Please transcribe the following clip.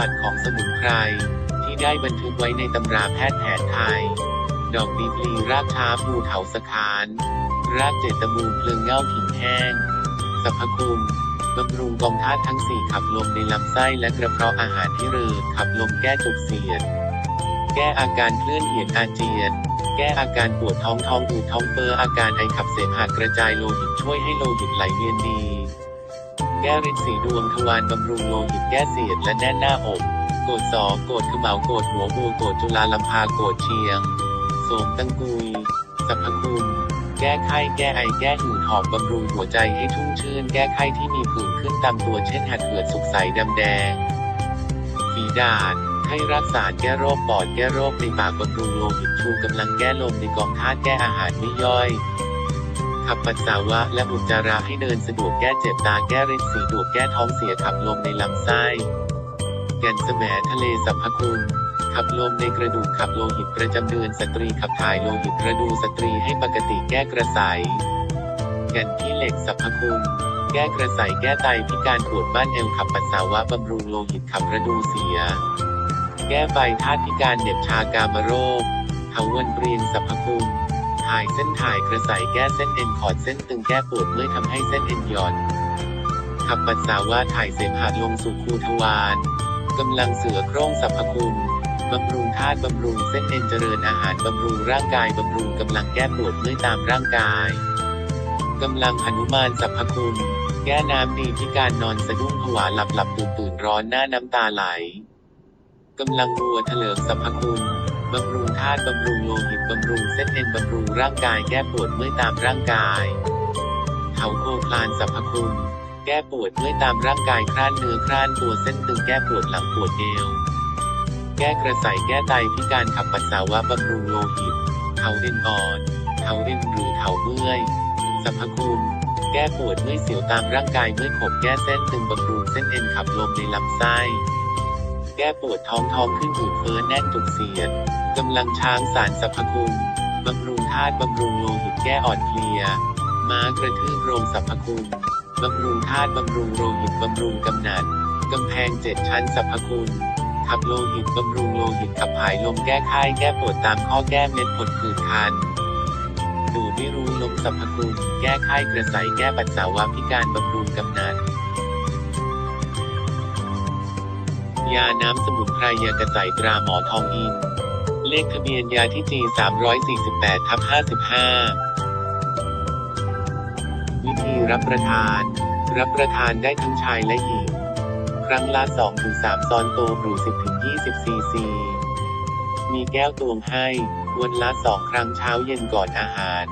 บัติของสมุนไพร ที่ได้บันทึกไว้ในตำราแพทย์แผนไทย ดอกดีปลีรากช้าภูเขาสคาน รากเจตมูลเพลิงเง่าขิงแห้งสรรพคุณบำรุงกองธาตุทั้งสี่ขับลมในลำไส้และกระเพาะอาหารที่รืดขับลมแก้จุกเสียด แก้อาการคลื่นเหียนอาเจียน แก้อาการปวดท้องท้องอืดท้องเฟ้ออาการไอขับเสมหะกระจายโลหิตช่วยให้โลหิตไหลเวียนดี แก้ริดสีดวงทวารบำรุงโลหิตแก้เสียดและแน่นหน้าอกโกดสอโกดขมเหลาโกดหัวบูโกดจุลาลำพาโกดเชียง โสมตังกุยสรรพคุณแก้ไข้แก้ไอแก้หืดหอบบำรุงหัวใจให้ชุ่มชื่น แก้ไข้ที่มีผื่นขึ้นตามตัวเช่นหัดเหือดสุกใสดำแดงฝีดาษให้รักษาแก้โรคปอดแก้โรคในปากบำรุงโลหิตชูกำลังแก้ลมในกองธาตุแก้อาหารไม่ย่อย ขับปัสสาวะและอุจจาระให้เดินสะดวกแก้เจ็บตาแก้ริดสีดวกแก้ท้องเสียขับลมในลำไส้แก่นแสมทะเลสรรพคุณขับลมในกระดูกขับโลหิตประจำเดือนสตรีขับถ่ายโลหิตกระดูสตรีให้ปกติแก้กระสายแก่นที่เหล็กสรรพคุณ แก้กระสายแก้ไตพิการปวดบ้านเอวขับปัสสาวะบำรุงโลหิตขับกระดูเสีย แก้ไฟธาตุพิการเหน็บชากามโรคเถาวันเปรียงสรรพคุณาย เส้นถ่ายกระสายแก้เส้นเอ็นขอดเส้นตึงแก้ปวดเมื่อยทำให้เส้นเอ็นหย่อน ขับปัสสาวะถ่ายเสมหะลงสู่คูทวารกำลังเสือโคร่งสรรพคุณบำรุงธาตุบำรุงเส้นเอ็นเจริญอาหารบำรุงร่างกายบำรุงกำลังแก้ปวดเมื่อยตามร่างกายกำลังหนุมานสรรพคุณ แก้น้ำดีพิการนอนสะดุ้งผวาหลับหลับตื่นตื่นร้อนหน้าน้ำตาไหลกำลังวัวเถลิงสรรพคุณ บำรุงธาตุบำรุงโลหิตบำรุงเส้นเอ็นบำรุงร่างกายแก้ปวดเมื่อยตามร่างกายเขาโคคลานสรรพคุณ แก้ปวดเมื่อยตามร่างกายคลานเนื้อคลานตัวเส้นตึงแก้ปวดหลังปวดเอว แก้กระสายแก้ไตพิการขับปัสสาวะบำรุงโลหิตเถาเอ็นอ่อนเถาเอ็นหรือเถาเมื่อยสรรพคุณแก้ปวดเมื่อยเสียวตามร่างกายเมื่อยขบแก้เส้นตึงบำรุงเส้นเอ็นขับลมในลำไส้ ก้ปวดท้องท้องขึ้นอืดเฟ้อแน่นจุกเสียด กำลังช้างสารสรรพคุณบำรุงธาตุบำรุงโลหิตแก้อ่อนเพลีย ม้ากระทืบโรงสรรพคุณบำรุงธาตุบำรุงโลหิตบำรุงกำนัดกำแพงเจ็ดชั้นสรรพคุณ ขับโลหิตบำรุงโลหิตขับหายลมแก้ไข้แก้ปวดตามข้อแก้เม็ดผดผื่นคันดูไม่รู้ลมสรรพคุณ แก้ไข้กระใสแก้ปัสสาวะพิการบำรุงกำนัด ยาน้ำสมุนไพรยากระใสตราหมอทองอิน เลขทะเบียนยาที่จี348ทับ55 วิธีรับประทาน รับประทานได้ทั้งชายและหญิง ครั้งละ 2-3 ซอนโตหรือ 10-20 ซีซี มีแก้วตวงให้ วันละ 2 ครั้งเช้าเย็นก่อนอาหาร